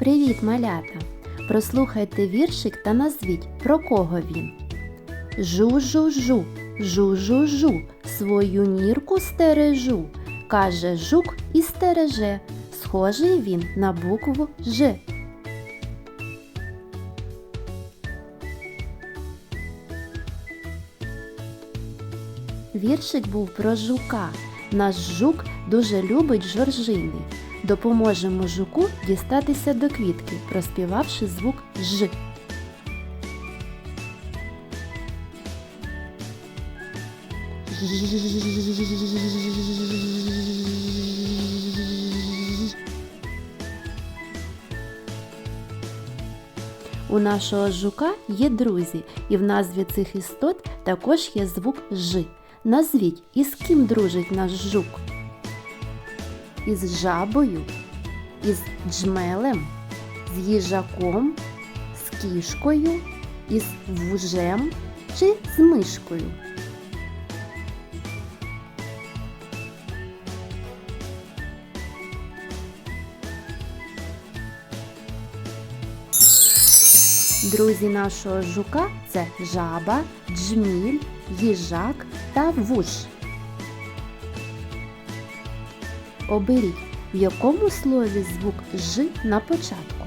Привіт, малята! Прослухайте віршик та назвіть, про кого він. Жу-жу-жу, жу-жу-жу, свою нірку стережу, каже жук і стереже. Схожий він на букву Ж. Віршик був про жука. Наш жук дуже любить жоржини. Допоможемо жуку дістатися до квітки, проспівавши звук Ж. У нашого жука є друзі, і в назві цих істот також є звук Ж. Назвіть, із ким дружить наш жук? Із жабою, із джмелем, з їжаком, з кішкою, із вужем чи з мишкою. Друзі нашого жука це жаба, джміль, їжак та вуж. Оберіть, в якому слові звук Ж на початку.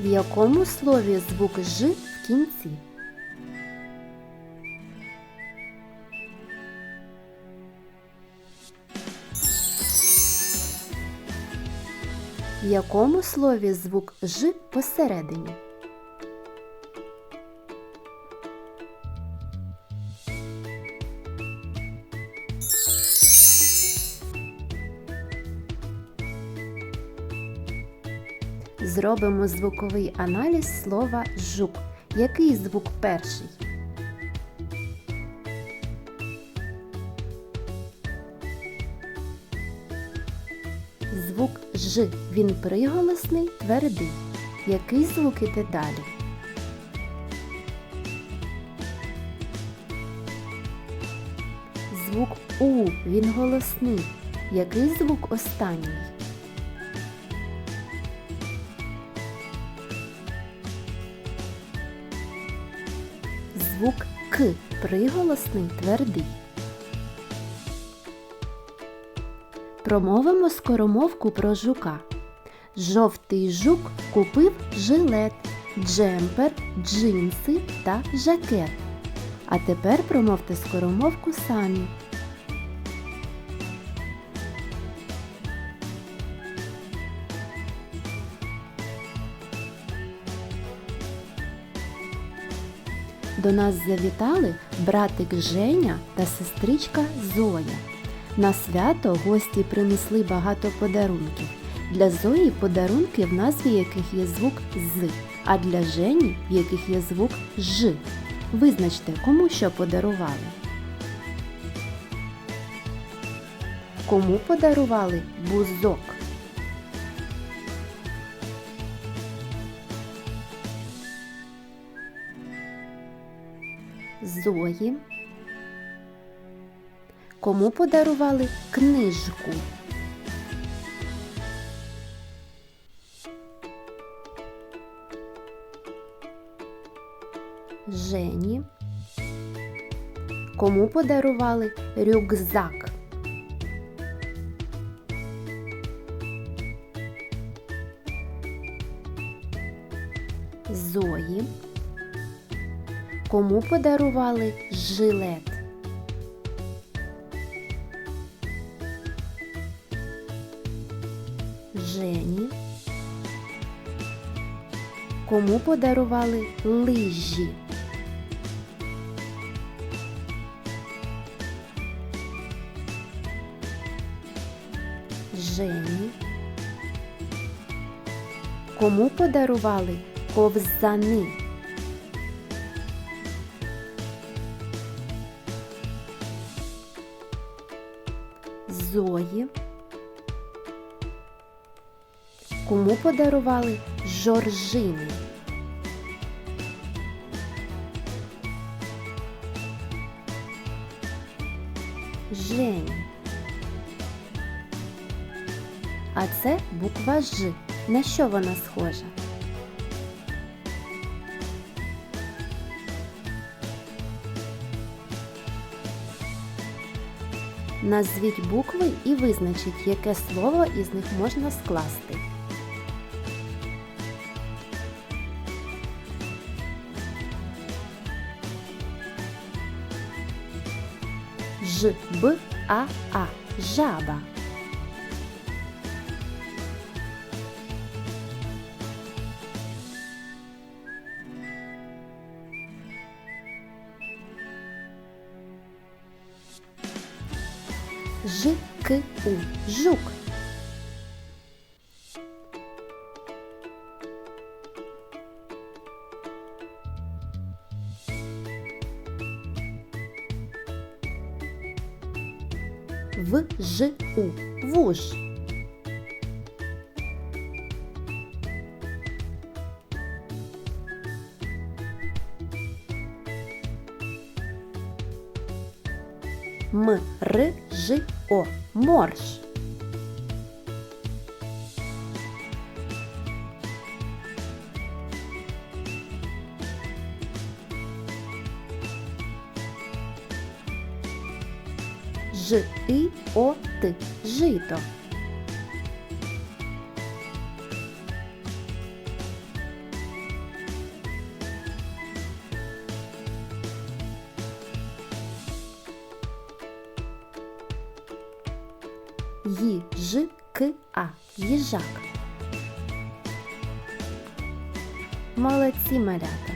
В якому слові звук Ж в кінці? В якому слові звук Ж посередині? Зробимо звуковий аналіз слова жук. Який звук перший? Звук Ж. Він приголосний, твердий. Який звук іде далі? Звук У. Він голосний. Який звук останній? Звук К. Приголосний, твердий. Промовимо скоромовку про жука. Жовтий жук купив жилет, джемпер, джинси та жакет. А тепер промовте скоромовку самі. До нас завітали братик Женя та сестричка Зоя. На свято гості принесли багато подарунків. Для Зої подарунки, в назві яких є звук З, а для Жені, в яких є звук Ж. Визначте, кому що подарували. Кому подарували бузок? Зої. Кому подарували книжку? Жені. Кому подарували рюкзак? Зої. Кому подарували жилет? Жені. Кому подарували лижі? Жені. Кому подарували ковзани? Зої. Кому подарували жоржини? Жені. А це буква Ж. На що вона схожа? Назвіть букви і визначіть, яке слово із них можна скласти. Ж, Б, А, А. Жаба. Ж, К, У. Жук. В, Ж, У. Вуж. М, Р, Ж, О. Морж. Ж, І, О, Т. Жито. Ї, Ж, К. Їжак. Молодці малята.